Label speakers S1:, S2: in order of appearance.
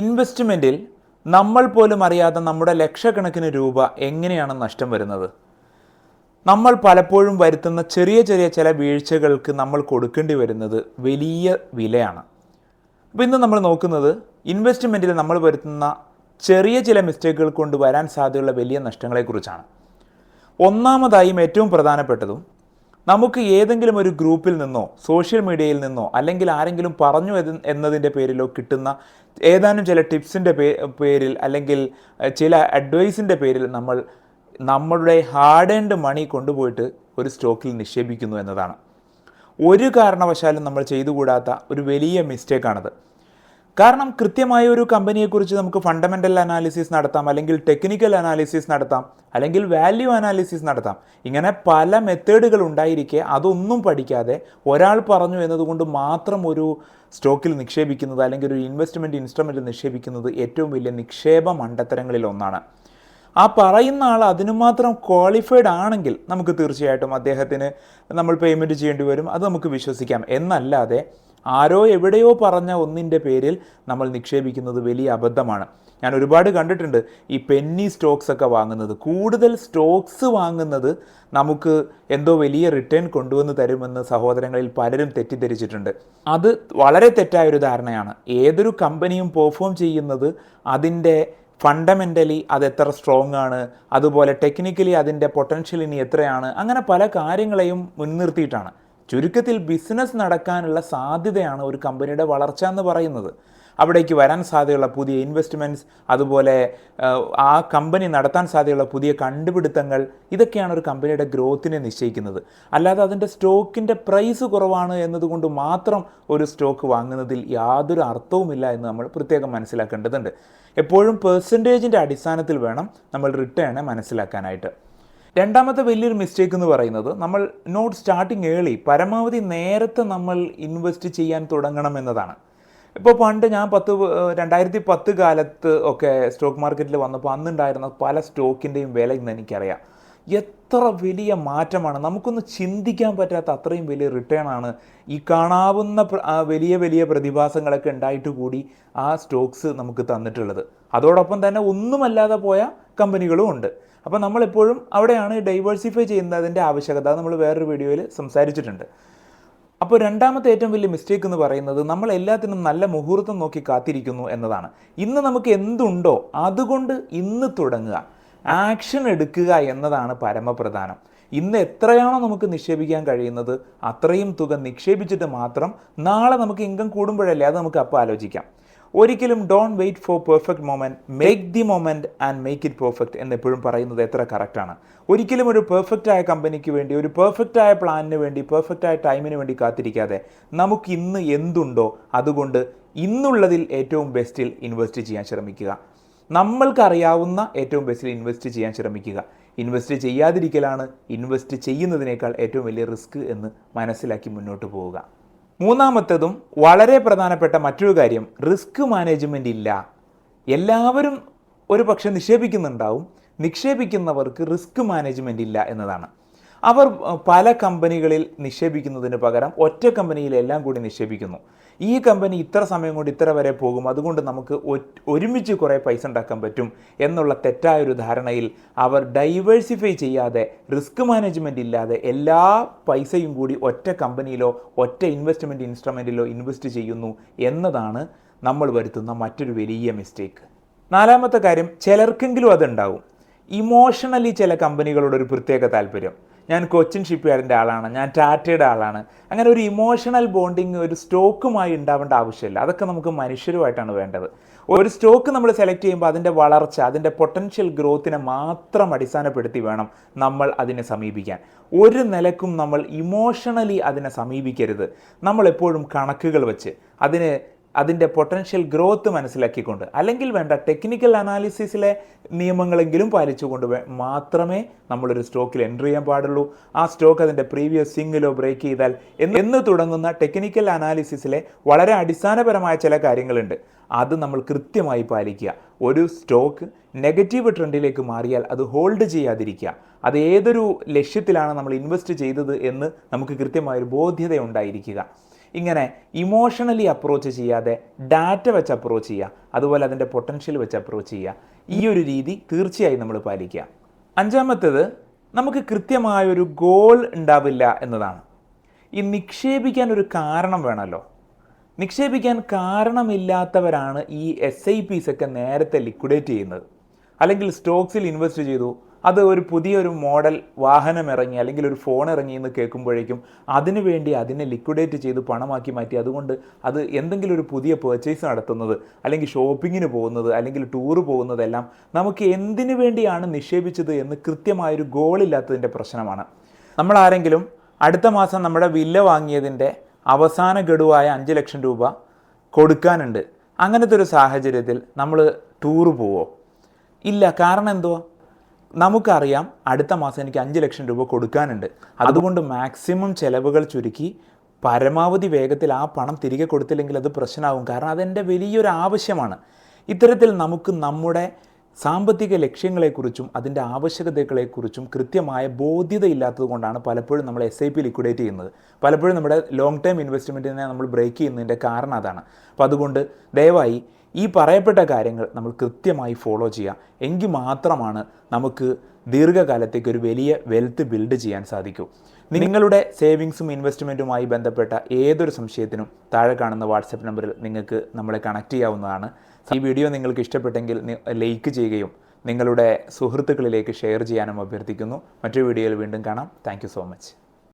S1: ഇൻവെസ്റ്റ്മെന്റിൽ നമ്മൾ പോലും അറിയാതെ നമ്മുടെ ലക്ഷക്കണക്കിന് രൂപ എങ്ങനെയാണ് നഷ്ടം വരുന്നത്? നമ്മൾ പലപ്പോഴും വരുത്തുന്ന ചെറിയ ചെറിയ ചില വീഴ്ചകൾക്ക് നമ്മൾ കൊടുക്കേണ്ടി വരുന്നത് വലിയ വിലയാണ്. അപ്പോൾ ഇന്ന് നമ്മൾ നോക്കുന്നത് ഇൻവെസ്റ്റ്മെന്റിൽ നമ്മൾ വരുത്തുന്ന ചെറിയ ചില മിസ്റ്റേക്കുകൾ കൊണ്ട് വരാൻ സാധ്യതയുള്ള വലിയ നഷ്ടങ്ങളെക്കുറിച്ചാണ്. ഒന്നാമതായും ഏറ്റവും പ്രധാനപ്പെട്ടതും നമുക്ക് ഏതെങ്കിലും ഒരു ഗ്രൂപ്പിൽ നിന്നോ സോഷ്യൽ മീഡിയയിൽ നിന്നോ അല്ലെങ്കിൽ ആരെങ്കിലും പറഞ്ഞു എന്നതിന്റെ പേരിലോ കിട്ടുന്ന ഏതാനും ചില ടിപ്സിന്റെ പേരിൽ അല്ലെങ്കിൽ ചില അഡ്വൈസിന്റെ പേരിൽ നമ്മൾ നമ്മളുടെ ഹാർഡ് ആൻഡ് മണി കൊണ്ടുപോയിട്ട് ഒരു സ്റ്റോക്കിൽ നിക്ഷേപിക്കുന്നു എന്നതാണ്. ഒരു കാരണവശാലും നമ്മൾ ചെയ്തുകൂടാത്ത ഒരു വലിയ മിസ്റ്റേക്കാണത് കാരണം കൃത്യമായ ഒരു കമ്പനിയെക്കുറിച്ച് നമുക്ക് ഫണ്ടമെന്റൽ അനാലിസിസ് നടത്താം അല്ലെങ്കിൽ ടെക്നിക്കൽ അനാലിസിസ് നടത്താം അല്ലെങ്കിൽ വാല്യൂ അനാലിസിസ് നടത്താം. ഇങ്ങനെ പല മെത്തേഡുകൾ ഉണ്ടായിരിക്കെ അതൊന്നും പഠിക്കാതെ ഒരാൾ പറഞ്ഞു എന്നതുകൊണ്ട് മാത്രം ഒരു സ്റ്റോക്കിൽ നിക്ഷേപിക്കുന്നത് അല്ലെങ്കിൽ ഒരു ഇൻവെസ്റ്റ്മെന്റ് ഇൻസ്ട്രുമെന്റ് നിക്ഷേപിക്കുന്നത് ഏറ്റവും വലിയ നിക്ഷേപ മണ്ടത്തരങ്ങളിൽ ഒന്നാണ്. ആ പറയുന്ന ആൾ അതിനു മാത്രം ക്വാളിഫൈഡ് ആണെങ്കിൽ നമുക്ക് തീർച്ചയായിട്ടും അദ്ദേഹത്തിന് നമ്മൾ പേയ്മെന്റ് ചെയ്യേണ്ടി വരും അത് നമുക്ക് വിശ്വസിക്കാം. എന്നല്ലാതെ ആരോ എവിടെയോ പറഞ്ഞ ഒന്നിന്റെ പേരിൽ നമ്മൾ നിക്ഷേപിക്കുന്നത് വലിയ അബദ്ധമാണ്. ഞാൻ ഒരുപാട് കണ്ടിട്ടുണ്ട് ഈ പെന്നി സ്റ്റോക്സ് ഒക്കെ വാങ്ങുന്നത്. കൂടുതൽ സ്റ്റോക്സ് വാങ്ങുന്നത് നമുക്ക് എന്തോ വലിയ റിട്ടേൺ കൊണ്ടുവന്ന് തരുമെന്ന് സഹോദരങ്ങളിൽ പലരും തെറ്റിദ്ധരിച്ചിട്ടുണ്ട്. അത് വളരെ തെറ്റായ ഒരു ധാരണയാണ്. ഏതൊരു കമ്പനിയും പെർഫോം ചെയ്യുന്നത് അതിന്റെ ഫണ്ടമെന്റലി അത് എത്ര സ്ട്രോങ് ആണ് അതുപോലെ ടെക്നിക്കലി അതിന്റെ പൊട്ടൻഷ്യൽ ഇനി എത്രയാണ് അങ്ങനെ പല കാര്യങ്ങളെയും മുൻനിർത്തിയിട്ടാണ്. ചുരുക്കത്തിൽ ബിസിനസ് നടക്കാനുള്ള സാധ്യതയാണ് ഒരു കമ്പനിയുടെ വളർച്ച എന്ന് പറയുന്നത്. അവിടേക്ക് വരാൻ സാധ്യതയുള്ള പുതിയ ഇൻവെസ്റ്റ്മെന്റ്സ് അതുപോലെ ആ, കമ്പനി നടത്താൻ സാധ്യതയുള്ള പുതിയ കണ്ടുപിടുത്തങ്ങൾ ഇതൊക്കെയാണ് ഒരു കമ്പനിയുടെ ഗ്രോത്തിനെ നിശ്ചയിക്കുന്നത്. അല്ലാതെ അതിന്റെ സ്റ്റോക്കിന്റെ പ്രൈസ് കുറവാണ് എന്നതുകൊണ്ട് മാത്രം ഒരു സ്റ്റോക്ക് വാങ്ങുന്നതിൽ യാതൊരു അർത്ഥവുമില്ല എന്ന് നമ്മൾ പ്രത്യേകം മനസ്സിലാക്കേണ്ടതുണ്ട്. എപ്പോഴും പെർസെന്റേജിന്റെ അടിസ്ഥാനത്തിൽ വേണം നമ്മൾ റിട്ടേണെ മനസ്സിലാക്കാനായിട്ട്. രണ്ടാമത്തെ വലിയൊരു മിസ്റ്റേക്ക് എന്ന് പറയുന്നത് നമ്മൾ നോട്ട് സ്റ്റാർട്ടിങ് ഏളി പരമാവധി നേരത്തെ നമ്മൾ ഇൻവെസ്റ്റ് ചെയ്യാൻ തുടങ്ങണം എന്നതാണ്. ഇപ്പോൾ പണ്ട് ഞാൻ പത്ത് രണ്ടായിരത്തി പത്ത് കാലത്ത് ഒക്കെ സ്റ്റോക്ക് മാർക്കറ്റിൽ വന്നപ്പോൾ അന്നുണ്ടായിരുന്ന പല സ്റ്റോക്കിന്റെയും വില ഇന്ന് എനിക്കറിയാം. എത്ര വലിയ മാറ്റമാണ്. നമുക്കൊന്ന് ചിന്തിക്കാൻ പറ്റാത്ത അത്രയും വലിയ റിട്ടേൺ ആണ് ഈ കാണാവുന്ന വലിയ വലിയ പ്രതിഭാസങ്ങളൊക്കെ ഉണ്ടായിട്ട് കൂടി ആ സ്റ്റോക്സ് നമുക്ക് തന്നിട്ടുള്ളത്. അതോടൊപ്പം തന്നെ ഒന്നുമല്ലാതെ പോയ കമ്പനികളും ഉണ്ട്. അപ്പോൾ നമ്മളെപ്പോഴും അവിടെയാണ് ഡൈവേഴ്സിഫൈ ചെയ്യുന്നതിന്റെ ആവശ്യകത. നമ്മൾ വേറൊരു വീഡിയോയിൽ സംസാരിച്ചിട്ടുണ്ട്. അപ്പോൾ രണ്ടാമത്തെ ഏറ്റവും വലിയ മിസ്റ്റേക്ക് എന്ന് പറയുന്നത് നമ്മൾ എല്ലാത്തിനും നല്ല മുഹൂർത്തം നോക്കി കാത്തിരിക്കുന്നു എന്നതാണ്. ഇന്ന് നമുക്ക് എന്തുണ്ടോ അതുകൊണ്ട് ഇന്ന് തുടങ്ങുക. ആക്ഷൻ എടുക്കുക എന്നതാണ് പരമപ്രധാനം. ഇന്ന് എത്രയാണോ നമുക്ക് നിക്ഷേപിക്കാൻ കഴിയുന്നത് അത്രയും തുക നിക്ഷേപിച്ചിട്ട് മാത്രം നാളെ നമുക്ക് ഇൻകം കൂടുമ്പോഴല്ലേ അത് നമുക്ക് അപ്പോൾ ആലോചിക്കാം. ഒരിക്കലും don't wait for perfect moment make the moment and make it perfect എന്ന് എപ്പോഴും പറയുന്നത് എത്ര കറക്റ്റാണ് ഒരിക്കലും ഒരു പെർഫെക്റ്റ് ആയ കമ്പനിക്ക് വേണ്ടി ഒരു പെർഫെക്റ്റ് ആയ പ്ലാനിന് വേണ്ടി പെർഫെക്റ്റ് ആയ ടൈമിന് വേണ്ടി കാത്തിരിക്കാതെ നമുക്ക് ഇന്ന് എന്തുണ്ടോ അതുകൊണ്ട് ഇന്നുള്ളതിൽ ഏറ്റവും ബെസ്റ്റിൽ ഇൻവെസ്റ്റ് ചെയ്യാൻ ശ്രമിക്കുക. നമ്മൾക്കറിയാവുന്ന ഏറ്റവും ബെസ്റ്റിൽ ഇൻവെസ്റ്റ് ചെയ്യാൻ ശ്രമിക്കുക. ഇൻവെസ്റ്റ് ചെയ്യാതിരിക്കലാണ് ഇൻവെസ്റ്റ് ചെയ്യുന്നതിനേക്കാൾ ഏറ്റവും വലിയ റിസ്ക് എന്ന് മനസ്സിലാക്കി മുന്നോട്ട് പോവുക. മൂന്നാമത്തതും വളരെ പ്രധാനപ്പെട്ട മറ്റൊരു കാര്യം റിസ്ക് മാനേജ്മെന്റ് ഇല്ല. എല്ലാവരും ഒരു പക്ഷെ നിക്ഷേപിക്കുന്നുണ്ടാവും. നിക്ഷേപിക്കുന്നവർക്ക് റിസ്ക് മാനേജ്മെന്റ് ഇല്ല എന്നതാണ്. അവർ പല കമ്പനികളിൽ നിക്ഷേപിക്കുന്നതിന് പകരം ഒറ്റ കമ്പനിയിലെല്ലാം കൂടി നിക്ഷേപിക്കുന്നു. ഈ കമ്പനി ഇത്ര സമയം കൊണ്ട് ഇത്ര വരെ പോകും. അതുകൊണ്ട് നമുക്ക് ഒരുമിച്ച് കുറേ പൈസ ഉണ്ടാക്കാൻ പറ്റും എന്നുള്ള തെറ്റായ ഒരു ധാരണയിൽ അവർ ഡൈവേഴ്സിഫൈ ചെയ്യാതെ റിസ്ക് മാനേജ്മെന്റ് ഇല്ലാതെ എല്ലാ പൈസയും കൂടി ഒറ്റ കമ്പനിയിലോ ഒറ്റ ഇൻവെസ്റ്റ്മെന്റ് ഇൻസ്ട്രുമെന്റിലോ ഇൻവെസ്റ്റ് ചെയ്യുന്നു എന്നതാണ് നമ്മൾ വരുത്തുന്ന മറ്റൊരു വലിയ മിസ്റ്റേക്ക് നാലാമത്തെ കാര്യം ചിലർക്കെങ്കിലും അതുണ്ടാവും. ഇമോഷണലി ചില കമ്പനികളോട് ഒരു പ്രത്യേക താല്പര്യം. ഞാൻ കൊച്ചിൻ ഷിപ്പ്യാർഡിന്റെ ആളാണ് ഞാൻ ടാറ്റയുടെ ആളാണ്. അങ്ങനെ ഒരു ഇമോഷണൽ ബോണ്ടിങ് ഒരു സ്റ്റോക്കുമായി ഉണ്ടാവേണ്ട ആവശ്യമില്ല. അതൊക്കെ നമുക്ക് മനുഷ്യരുമായിട്ടാണ് വേണ്ടത്. ഒരു സ്റ്റോക്ക് നമ്മൾ സെലക്ട് ചെയ്യുമ്പോൾ അതിന്റെ വളർച്ച അതിന്റെ പൊട്ടൻഷ്യൽ ഗ്രോത്തിനെ മാത്രം അടിസ്ഥാനപ്പെടുത്തി വേണം നമ്മൾ അതിനെ സമീപിക്കാൻ. ഒരു നിലക്കും നമ്മൾ ഇമോഷണലി അതിനെ സമീപിക്കരുത്. നമ്മൾ എപ്പോഴും കണക്കുകൾ വെച്ച് അതിന് അതിന്റെ പൊട്ടൻഷ്യൽ ഗ്രോത്ത് മനസ്സിലാക്കിക്കൊണ്ട് അല്ലെങ്കിൽ വേണ്ട ടെക്നിക്കൽ അനാലിസിസിലെ നിയമങ്ങളെങ്കിലും പാലിച്ചുകൊണ്ട് മാത്രമേ നമ്മളൊരു സ്റ്റോക്കിൽ എൻട്രി ചെയ്യാൻ പാടുള്ളൂ. ആ സ്റ്റോക്ക് അതിന്റെ പ്രീവിയസ് സിംഗിലോ ബ്രേക്ക് ചെയ്താൽ എന്ന് തുടങ്ങുന്ന ടെക്നിക്കൽ അനാലിസിസിലെ വളരെ അടിസ്ഥാനപരമായ ചില കാര്യങ്ങളുണ്ട്. അത് നമ്മൾ കൃത്യമായി പാലിക്കുക. ഒരു സ്റ്റോക്ക് നെഗറ്റീവ് ട്രെൻഡിലേക്ക് മാറിയാൽ അത് ഹോൾഡ് ചെയ്യാതിരിക്കുക. അത് ഏതൊരു ലക്ഷ്യത്തിലാണ് നമ്മൾ ഇൻവെസ്റ്റ് ചെയ്തത് എന്ന് നമുക്ക് കൃത്യമായൊരു ബോധ്യത ഉണ്ടായിരിക്കുക ഇങ്ങനെ ഇമോഷണലി അപ്രോച്ച് ചെയ്യാതെ ഡാറ്റ വെച്ച് അപ്രോച്ച് ചെയ്യുക അതുപോലെ അതിന്റെ പൊട്ടൻഷ്യൽ വെച്ച് അപ്രോച്ച് ചെയ്യുക ഈ ഒരു രീതി തീർച്ചയായും നമ്മൾ പാലിക്കുക. അഞ്ചാമത്തേത് നമുക്ക് കൃത്യമായൊരു ഗോൾ ഉണ്ടാവില്ല എന്നതാണ്. ഈ നിക്ഷേപിക്കാൻ ഒരു കാരണം വേണമല്ലോ. നിക്ഷേപിക്കാൻ കാരണമില്ലാത്തവരാണ് ഈ എസ് ഐ പിസ് ഒക്കെ നേരത്തെ ലിക്വിഡേറ്റ് ചെയ്യുന്നത്. അല്ലെങ്കിൽ സ്റ്റോക്സിൽ ഇൻവെസ്റ്റ് ചെയ്തു അത് ഒരു പുതിയൊരു മോഡൽ വാഹനം ഇറങ്ങി അല്ലെങ്കിൽ ഒരു ഫോൺ ഇറങ്ങി എന്ന് കേൾക്കുമ്പോഴേക്കും അതിനു വേണ്ടി അതിനെ ലിക്വിഡേറ്റ് ചെയ്ത് പണമാക്കി മാറ്റി. അതുകൊണ്ട് അത് എന്തെങ്കിലും ഒരു പുതിയ പേർച്ചേസ് നടത്തുന്നത് അല്ലെങ്കിൽ ഷോപ്പിങ്ങിന് പോകുന്നത് അല്ലെങ്കിൽ ടൂറ് പോകുന്നതെല്ലാം നമുക്ക് എന്തിനു വേണ്ടിയാണ് നിക്ഷേപിച്ചത് എന്ന് കൃത്യമായൊരു ഗോളില്ലാത്തതിന്റെ പ്രശ്നമാണ്. നമ്മൾ ആരെങ്കിലും അടുത്ത മാസം നമ്മുടെ വില്ല വാങ്ങിയതിന്റെ അവസാന ഗഡുവായ അഞ്ച് ലക്ഷം രൂപ കൊടുക്കാനുണ്ട്. അങ്ങനത്തെ ഒരു സാഹചര്യത്തിൽ നമ്മൾ ടൂറ് പോവോ? ഇല്ല. കാരണം എന്തുവാ? നമുക്കറിയാം അടുത്ത മാസം എനിക്ക് അഞ്ച് ലക്ഷം രൂപ കൊടുക്കാനുണ്ട്. അതുകൊണ്ട് മാക്സിമം ചിലവുകൾ ചുരുക്കി പരമാവധി വേഗത്തിൽ ആ പണം തിരികെ കൊടുത്തില്ലെങ്കിൽ അത് പ്രശ്നമാകും. കാരണം അതെന്റെ വലിയൊരു ആവശ്യമാണ്. ഇത്തരത്തിൽ നമുക്ക് നമ്മുടെ സാമ്പത്തിക ലക്ഷ്യങ്ങളെക്കുറിച്ചും അതിന്റെ ആവശ്യകതകളെക്കുറിച്ചും കൃത്യമായ ബോധ്യതയില്ലാത്തത് കൊണ്ടാണ് പലപ്പോഴും നമ്മൾ എസ് ഐ പി ലിക്വിഡേറ്റ് ചെയ്യുന്നത്. പലപ്പോഴും നമ്മുടെ ലോങ് ടേം ഇൻവെസ്റ്റ്മെന്റിനെ നമ്മൾ ബ്രേക്ക് ചെയ്യുന്നതിന്റെ കാരണം അതാണ്. അപ്പോൾ അതുകൊണ്ട് ദയവായി ഈ പറയപ്പെട്ട കാര്യങ്ങൾ നമ്മൾ കൃത്യമായി ഫോളോ ചെയ്യാം എങ്കിൽ മാത്രമാണ് നമുക്ക് ദീർഘകാലത്തേക്ക് ഒരു വലിയ വെൽത്ത് ബിൽഡ് ചെയ്യാൻ സാധിക്കൂ. നിങ്ങളുടെ സേവിങ്സും ഇൻവെസ്റ്റ്മെന്റുമായി ബന്ധപ്പെട്ട ഏതൊരു സംശയത്തിനും താഴെ കാണുന്ന വാട്സപ്പ് നമ്പറിൽ നിങ്ങൾക്ക് നമ്മളെ കണക്ട് ചെയ്യാവുന്നതാണ്. ഈ വീഡിയോ നിങ്ങൾക്ക് ഇഷ്ടപ്പെട്ടെങ്കിൽ ലൈക്ക് ചെയ്യുകയും നിങ്ങളുടെ സുഹൃത്തുക്കളിലേക്ക് ഷെയർ ചെയ്യാനും അഭ്യർത്ഥിക്കുന്നു. മറ്റൊരു വീഡിയോയിൽ വീണ്ടും കാണാം. Thank so much